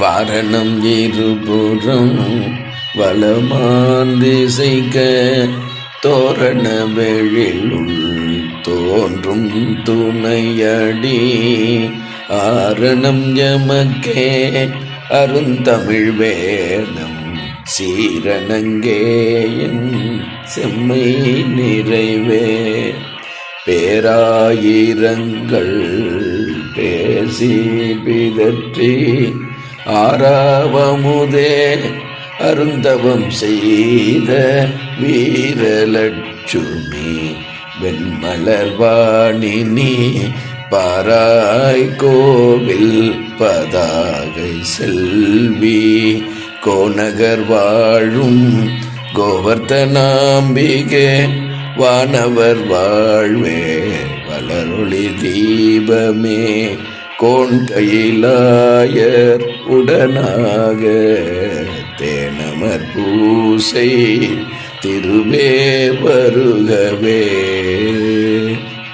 வாரணம் இருபுறம் வளமான் திசைக்க தோரண வெளிலுள் தோன்றும் துணையடி. ஆரணம் எமக்கே அருந்தமிழ் வேதம் சீரணங்கேயன் செம்மை நிறைவே. பேராயிரங்கள் பேசி பிதற்றி ஆறாவமுதே அருந்தவம் செய்த வீரலட்சுமி வெண்மலர்வாணினி பாராய் கோவில் பதாகை செல்வி கோநகர் வாழும் கோவர்த்தனாம்பிகே வானவர் வாழ்வே வளரொளி தீபமே. கோண்கையிலாயர் உடனாக தேனமர் பூசை திருவே வருகவே.